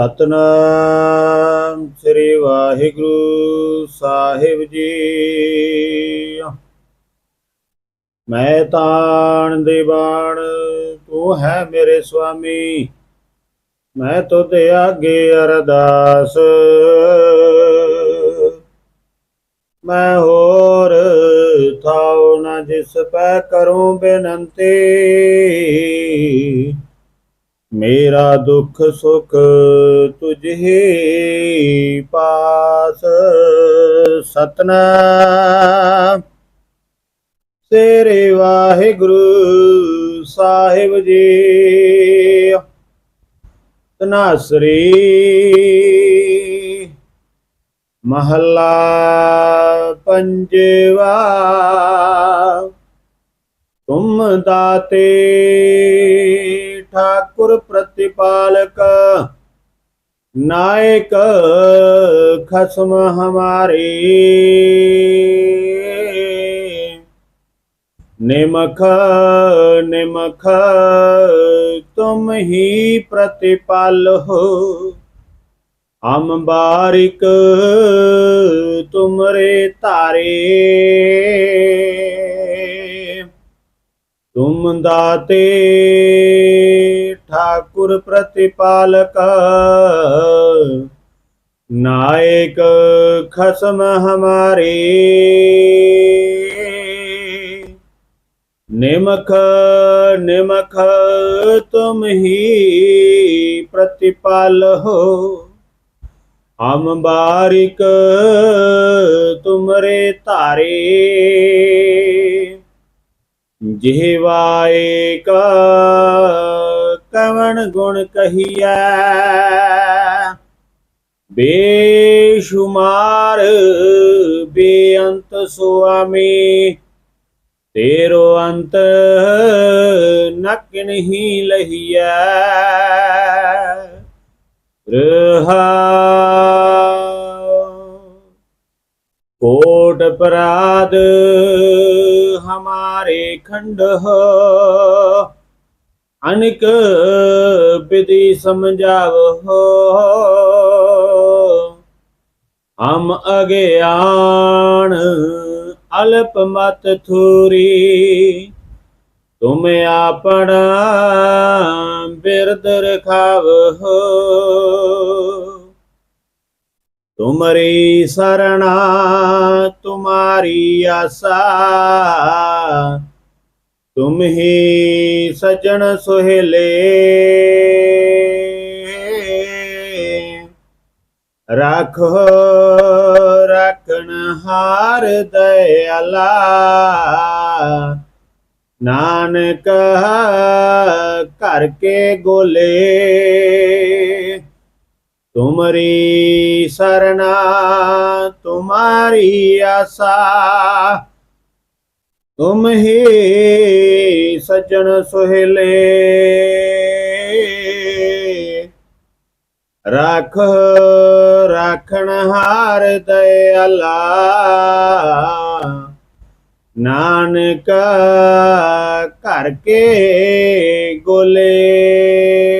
ਸਤਨਾਮ ਸ੍ਰੀ ਵਾਹਿਗੁਰੂ ਸਾਹਿਬ ਜੀ। ਮੈਂ ਤਾਣ ਦੇ ਤੂੰ ਹੈ ਮੇਰੇ ਸੁਆਮੀ। ਮੈਂ ਤੁਧ ਅੱਗੇ ਅਰਦਾਸ। ਮੈਂ ਹੋਰ ਥਾਉ ਨਾ ਜਿਸ ਪੈ ਕਰੂੰ ਬੇਨੰਤੀ। ਮੇਰਾ ਦੁੱਖ ਸੁਖ ਤੁਝੇ ਪਾਸ। ਸਤਨਾਮ। ਤੇਰੇ ਵਾਹਿਗੁਰੂ ਸਾਹਿਬ ਜੀ। ਤਨਾਸਰੀ ਮਹੱਲਾ ਪੰਜਵਾ। ਤੁਮ ਦਾਤੇ ਠਾਕੁਰ ਪ੍ਰਤਿਪਾਲਕ, ਨਾਇਕ ਖਸਮ ਹਮਾਰੇ। ਨਿਮਖ ਨਿਮਖ, ਤੁਮ ਹੀ ਪ੍ਰਤਿਪਾਲ ਹੋ। ਹਮ ਬਾਰਿਕ ਤੁਮਰੇ ਤਾਰੇ ਤੁਮ ਦਾਤੇ ਠਾਕੁਰ ਪ੍ਰਤਿਪਾਲਕ, ਨਾਇਕ ਖਸਮ ਹਮਾਰੇ, ਨਿਮਖ ਨਿਮਖ ਤੁਮ ਹੀ ਪ੍ਰਤਿਪਾਲ ਹੋ ਹਮ ਬਾਰਿਕ ਤੁਮਰੇ ਤਾਰੇ ਜਿਹਵਾਏ ਕਾ ਕਵਣ ਗੁਣ ਕਹੀਐ? ਬੇਸ਼ੁਮਾਰ ਬੇਅੰਤ ਸੁਆਮੀ ਤੇਰੋ ਅੰਤ ਨਕ ਨਹੀਂ ਲਹੀਐ। ਕੋਟ ਅਪਰਾਧ ਹਮਾਰੇ ਖੰਡ ਹੋ। ਅਨਿਕ ਵਿਧि ਸਮਝਾਵੋ ਹਮ ਅਗਿਆਨ ਅਲਪ ਮਤ ਥੂਰੀ। ਤੁਮ ਆਪਣਾ ਬਿਰਦ ਰਖਾਵੋ ਤੁਮਰੀ ਸਰਣਾ, ਤੁਮਾਰੀ ਆਸਾ। ਤੁਮ ਹੀ ਸਜਣ ਸੁਹੇਲੇ। ਰਾਖੋ, ਰਖਣ ਹਾਰ ਦਇਆਲਾ। ਨਾਨਕ ਘਰ ਕੇ ਗੋਲੇ। ਤੁਮਰੀ ਸਰਨਾ ਤੁਮਾਰੀ ਆਸਾ। ਤੁਮ ਹੀ ਸੱਜਣ ਸੁਹੇਲੇ। ਰੱਖ, ਰੱਖਣ ਹਾਰ ਦਇਆਲਾ। ਨਾਨਕ ਘਰ ਕੇ ਗੋਲੇ।